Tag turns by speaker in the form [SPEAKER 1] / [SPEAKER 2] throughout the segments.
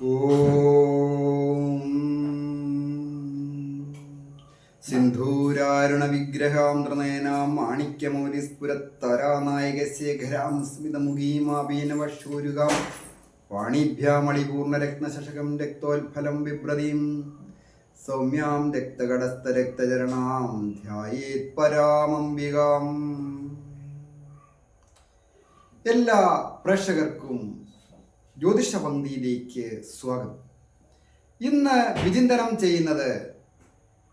[SPEAKER 1] ഓം സിന്ധൂരാരുണ വിഗ്രഹാന്തർനയനാം മാണിക്യമൗലിസ്ഫുരത്തരാനായകശേഖരാം സ്മിതമുഖീമാപീനവശൂരുകാം വാണിഭ്യാമളിപൂർണരത്നശകം രക്തോത്ഫലം വിപ്രതീം സൗമ്യാം രക്തകടസ്ഥരക്തചരണാം ധ്യായേത് പരാമംബികാം. എല്ലാ പ്രേക്ഷകർക്കും ജ്യോതിഷപന്തിയിലേക്ക് സ്വാഗതം. ഇന്ന് വിചിന്തനം ചെയ്യുന്നത്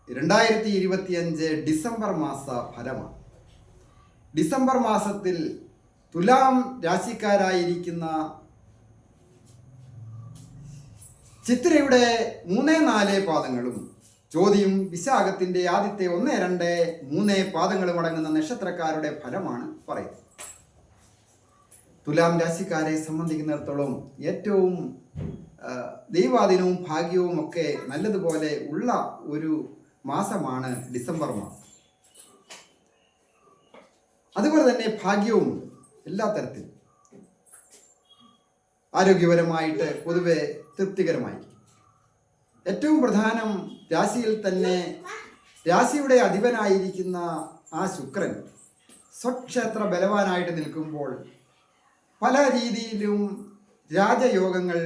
[SPEAKER 1] രണ്ടായിരത്തി ഇരുപത്തിയഞ്ച് ഡിസംബർ മാസ ഫലമാണ്. ഡിസംബർ മാസത്തിൽ തുലാം രാശിക്കാരായിരിക്കുന്ന ചിത്രയുടെ മൂന്ന് നാല് പാദങ്ങളും ചോദ്യം വിശാഖത്തിന്റെ ആദ്യത്തെ ഒന്ന് രണ്ട് മൂന്ന് പാദങ്ങളും അടങ്ങുന്ന നക്ഷത്രക്കാരുടെ ഫലമാണ് പറയുന്നത്. തുലാം രാശിക്കാരെ സംബന്ധിക്കുന്നിടത്തോളം ഏറ്റവും ദൈവാധീനവും ഭാഗ്യവും ഒക്കെ നല്ലതുപോലെ ഉള്ള ഒരു മാസമാണ് ഡിസംബർ മാസം. അതുപോലെ തന്നെ ഭാഗ്യവും എല്ലാ തരത്തിലും. ആരോഗ്യപരമായിട്ട് പൊതുവെ തൃപ്തികരമായിരിക്കും. ഏറ്റവും പ്രധാനം രാശിയിൽ തന്നെ രാശിയുടെ അധിപനായിരിക്കുന്ന ആ ശുക്രൻ സ്വക്ഷേത്ര ബലവാനായിട്ട് നിൽക്കുമ്പോൾ പല രീതിയിലും രാജയോഗങ്ങൾ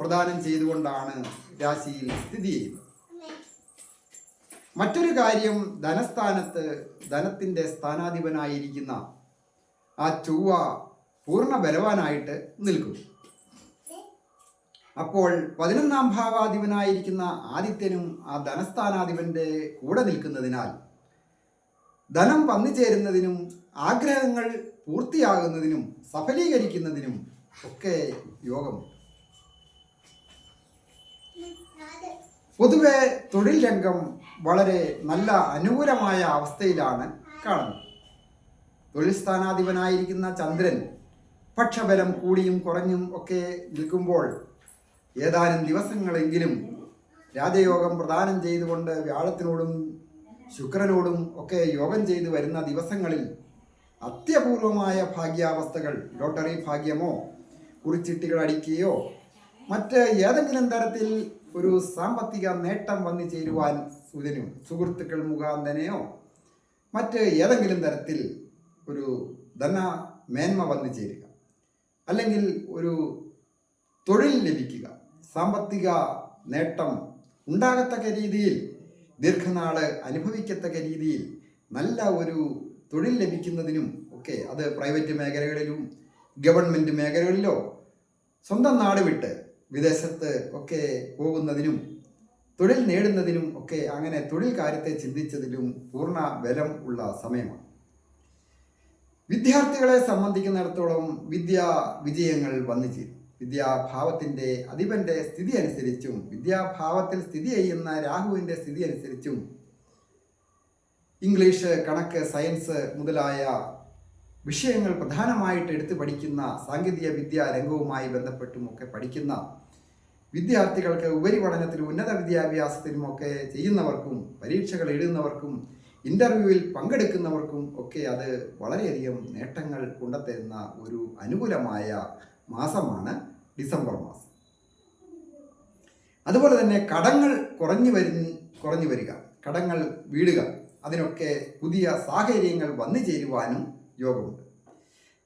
[SPEAKER 1] പ്രദാനം ചെയ്തുകൊണ്ടാണ് രാശിയിൽ സ്ഥിതി ചെയ്യുന്നത്. മറ്റൊരു കാര്യം ധനസ്ഥാനത്ത് ധനത്തിന്റെ സ്ഥാനാധിപനായിരിക്കുന്ന ആ ചൊവ്വ പൂർണ ബലവാനായിട്ട് നിൽക്കും അപ്പോൾ പതിനൊന്നാം ഭാവാധിപനായിരിക്കുന്ന ആദിത്യനും ആ ധനസ്ഥാനാധിപന്റെ കൂടെ നിൽക്കുന്നതിനാൽ ധനം വന്നു ചേരുന്നതിനും ആഗ്രഹങ്ങൾ പൂർത്തിയാകുന്നതിനും സഫലീകരിക്കുന്നതിനും ഒക്കെ യോഗമുണ്ട് പൊതുവെ തൊഴിൽ രംഗം വളരെ നല്ല അനുകൂലമായ അവസ്ഥയിലാണ് കാണുന്നത്. തൊഴിൽ സ്ഥാനാധിപനായിരിക്കുന്ന ചന്ദ്രൻ പക്ഷബലം കൂടിയും കുറഞ്ഞും ഒക്കെ നിൽക്കുമ്പോൾ ഏതാനും ദിവസങ്ങളെങ്കിലും രാജയോഗം പ്രദാനം ചെയ്തുകൊണ്ട് വ്യാഴത്തിനോടും ശുക്രനോടും ഒക്കെ യോഗം ചെയ്തു വരുന്ന ദിവസങ്ങളിൽ അത്യപൂർവമായ ഭാഗ്യാവസ്ഥകൾ ലോട്ടറി ഭാഗ്യമോ കുറിച്ചിട്ടുകൾ അടിക്കുകയോ മറ്റ് ഏതെങ്കിലും തരത്തിൽ ഒരു സാമ്പത്തിക നേട്ടം വന്നു ചേരുവാൻ സൂചനയും സുഹൃത്തുക്കൾ മുഖാന്തനെയോ മറ്റ് ഏതെങ്കിലും തരത്തിൽ ഒരു ധന മേന്മ വന്നു ചേരുക. അല്ലെങ്കിൽ ഒരു തൊഴിൽ ലഭിക്കുക. സാമ്പത്തിക നേട്ടം ഉണ്ടാകത്തക്ക രീതിയിൽ ദീർഘനാൾ അനുഭവിക്കത്തക്ക രീതിയിൽ നല്ല ഒരു തൊഴിൽ ലഭിക്കുന്നതിനും ഒക്കെ അത് പ്രൈവറ്റ് മേഖലകളിലും ഗവൺമെന്റ് മേഖലകളിലോ സ്വന്തം നാട് വിട്ട് വിദേശത്ത് ഒക്കെ പോകുന്നതിനും തൊഴിൽ നേടുന്നതിനും ഒക്കെ അങ്ങനെ തൊഴിൽ കാര്യത്തെ ചിന്തിച്ചതിലും പൂർണ ബലം ഉള്ള സമയമാണ്. വിദ്യാർത്ഥികളെ സംബന്ധിക്കുന്നിടത്തോളം വിദ്യാ വിജയങ്ങൾ വന്നു ചേരും. വിദ്യാഭാവത്തിന്റെ അധിപന്റെ സ്ഥിതി അനുസരിച്ചും വിദ്യാഭാവത്തിൽ സ്ഥിതി ചെയ്യുന്ന രാഹുവിന്റെ സ്ഥിതി അനുസരിച്ചും ഇംഗ്ലീഷ് കണക്ക് സയൻസ് മുതലായ വിഷയങ്ങൾ പ്രധാനമായിട്ട് എടുത്തു പഠിക്കുന്ന സാങ്കേതിക വിദ്യാ രംഗവുമായി ബന്ധപ്പെട്ടുമൊക്കെ പഠിക്കുന്ന വിദ്യാർത്ഥികൾക്ക് ഉപരിപഠനത്തിലും ഉന്നത വിദ്യാഭ്യാസത്തിലും ഒക്കെ ചെയ്യുന്നവർക്കും പരീക്ഷകൾ എഴുതുന്നവർക്കും ഇന്റർവ്യൂവിൽ പങ്കെടുക്കുന്നവർക്കും ഒക്കെ അത് വളരെയധികം നേട്ടങ്ങൾ കൊണ്ടുത്തരുന്ന ഒരു അനുകൂലമായ മാസമാണ് ഡിസംബർ മാസം. അതുപോലെ തന്നെ കടങ്ങൾ കുറഞ്ഞു വരു കുറഞ്ഞു വരിക കടങ്ങൾ വീടുക. അതിനൊക്കെ പുതിയ സാഹചര്യങ്ങൾ വന്നു ചേരുവാനും യോഗമുണ്ട്.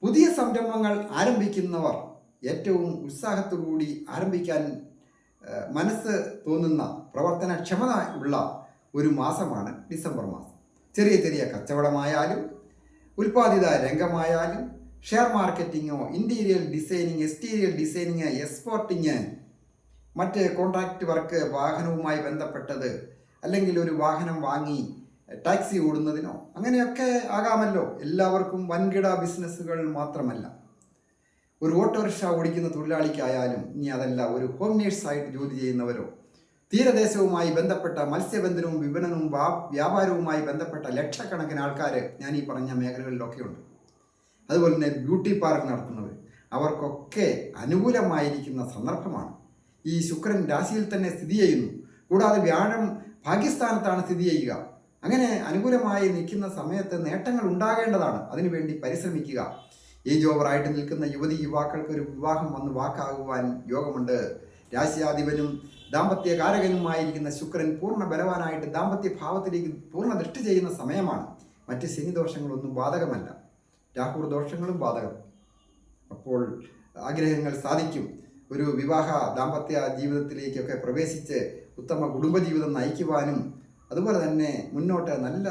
[SPEAKER 1] പുതിയ സംരംഭങ്ങൾ ആരംഭിക്കുന്നവർ ഏറ്റവും ഉത്സാഹത്തോടുകൂടി ആരംഭിക്കാൻ മനസ്സ് തോന്നുന്ന പ്രവർത്തനക്ഷമത ഉള്ള ഒരു മാസമാണ് ഡിസംബർ മാസം. ചെറിയ ചെറിയ കച്ചവടമായാലും ഉൽപ്പാദിത രംഗമായാലും share മാർക്കറ്റിങ്ങോ interior designing exterior designing exporting മറ്റ് കോൺട്രാക്റ്റ് വർക്ക് വാഹനവുമായി ബന്ധപ്പെട്ടത് അല്ലെങ്കിൽ ഒരു വാഹനം വാങ്ങി ടാക്സി ഓടുന്നതിനോ അങ്ങനെയൊക്കെ ആകാമല്ലോ. എല്ലാവർക്കും വൻകിട ബിസിനസ്സുകൾ മാത്രമല്ല. ഒരു ഓട്ടോറിക്ഷ ഓടിക്കുന്ന തൊഴിലാളിക്കായാലും ഇനി അതല്ല ഒരു ഹോം നേഴ്സായിട്ട് ജോലി ചെയ്യുന്നവരോ? തീരദേശവുമായി ബന്ധപ്പെട്ട മത്സ്യബന്ധനവും വിപണനവും വ്യാപാരവുമായി ബന്ധപ്പെട്ട ലക്ഷക്കണക്കിന് ആൾക്കാർ ഞാൻ ഈ പറഞ്ഞ മേഖലകളിലൊക്കെ ഉണ്ട്. അതുപോലെ തന്നെ ബ്യൂട്ടി പാർക്ക് നടത്തുന്നവർ അവർക്കൊക്കെ അനുകൂലമായിരിക്കുന്ന സന്ദർഭമാണ്. ഈ ശുക്രൻ രാശിയിൽ തന്നെ സ്ഥിതി ചെയ്യുന്നു. കൂടാതെ വ്യാഴം പാകിസ്ഥാനത്താണ് സ്ഥിതി ചെയ്യുക. അങ്ങനെ അനുകൂലമായി നിൽക്കുന്ന സമയത്ത് നേട്ടങ്ങൾ ഉണ്ടാകേണ്ടതാണ്. അതിനുവേണ്ടി പരിശ്രമിക്കുക. ഈ ഓവറായിട്ട് നിൽക്കുന്ന യുവതി യുവാക്കൾക്ക് ഒരു വിവാഹം വന്ന് വാക്കാകുവാൻ യോഗമുണ്ട്. രാശ്യാധിപനും ദാമ്പത്യ കാരകനുമായിരിക്കുന്ന ശുക്രൻ പൂർണ ബലവാനായിട്ട് ദാമ്പത്യ ഭാവത്തിലേക്ക് പൂർണ ദൃഷ്ടി ചെയ്യുന്ന സമയമാണ്. മറ്റ് ശനിദോഷങ്ങളൊന്നും ബാധകമല്ല. രാഹുർ ദോഷങ്ങളും ബാധകം. അപ്പോൾ ആഗ്രഹങ്ങൾ സാധിക്കും. ഒരു വിവാഹ ദാമ്പത്യ ജീവിതത്തിലേക്കൊക്കെ പ്രവേശിച്ച് ഉത്തമ കുടുംബജീവിതം നയിക്കുവാനും അതുപോലെ തന്നെ മുന്നോട്ട് നല്ല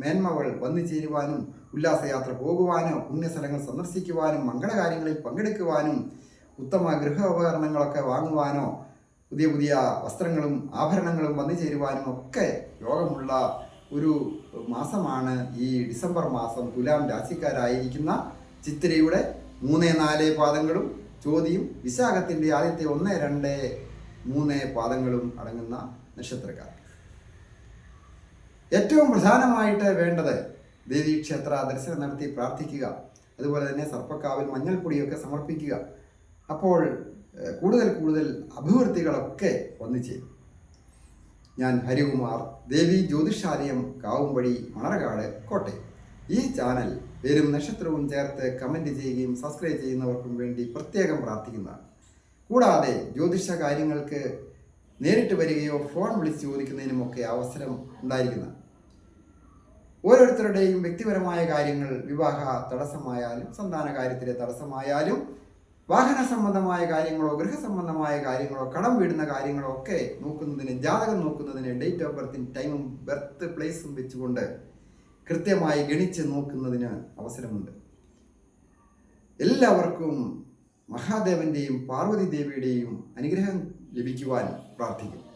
[SPEAKER 1] മേന്മകൾ വന്നു ചേരുവാനും ഉല്ലാസയാത്ര പോകുവാനോ പുണ്യസ്ഥലങ്ങൾ സന്ദർശിക്കുവാനും മംഗളകാര്യങ്ങളിൽ പങ്കെടുക്കുവാനും ഉത്തമ ഗൃഹോപകരണങ്ങളൊക്കെ വാങ്ങുവാനോ പുതിയ പുതിയ വസ്ത്രങ്ങളും ആഭരണങ്ങളും വന്നു ചേരുവാനും ഒക്കെ യോഗമുള്ള ഒരു മാസമാണ് ഈ ഡിസംബർ മാസം. തുലാം രാശിക്കാരായിരിക്കുന്ന ചിത്തിരയുടെ മൂന്ന് നാല് പാദങ്ങളും ചോദ്യം വിശാഖത്തിന്റെ ആദ്യത്തെ ഒന്ന് രണ്ട് മൂന്ന് പാദങ്ങളും അടങ്ങുന്ന നക്ഷത്രക്കാർ. ഏറ്റവും പ്രധാനമായിട്ട് വേണ്ടത് ദേവീക്ഷേത്ര ദർശനം നടത്തി പ്രാർത്ഥിക്കുക. അതുപോലെ തന്നെ സർപ്പക്കാവിൽ മഞ്ഞൾപ്പൊടിയൊക്കെ സമർപ്പിക്കുക. അപ്പോൾ കൂടുതൽ കൂടുതൽ അഭിവൃദ്ധികളൊക്കെ വന്നു ചേരും. ഞാൻ ഹരികുമാർ ദേവി ജ്യോതിഷാലയം കാവുംപടി മണർകാട് കോട്ടയം. ഈ ചാനൽ പേരും നക്ഷത്രവും ചേർത്ത് കമന്റ് ചെയ്യുകയും സബ്സ്ക്രൈബ് ചെയ്യുന്നവർക്കും വേണ്ടി പ്രത്യേകം പ്രാർത്ഥിക്കുന്നതാണ്. കൂടാതെ ജ്യോതിഷ കാര്യങ്ങൾക്ക് നേരിട്ട് വരികയോ ഫോൺ വിളിച്ച് ചോദിക്കുന്നതിനുമൊക്കെ അവസരം ഉണ്ടായിരിക്കുന്നതാണ്. ഓരോരുത്തരുടെയും വ്യക്തിപരമായ കാര്യങ്ങൾ വിവാഹ തടസ്സമായാലും സന്താന കാര്യത്തിലെ തടസ്സമായാലും വാഹന സംബന്ധമായ കാര്യങ്ങളോ ഗൃഹസംബന്ധമായ കാര്യങ്ങളോ കടം വീടുന്ന കാര്യങ്ങളോ ഒക്കെ നോക്കുന്നതിന് ജാതകം നോക്കുന്നതിന് ഡേറ്റ് ഓഫ് ബർത്തിൻ ടൈമും ബർത്ത് പ്ലേസും വെച്ചുകൊണ്ട് കൃത്യമായി ഗണിച്ച് നോക്കുന്നതിന് അവസരമുണ്ട്. എല്ലാവർക്കും മഹാദേവന്റെയും പാർവതി ദേവിയുടെയും അനുഗ്രഹം ലഭിക്കുവാൻ പ്രാർത്ഥിക്കുന്നു.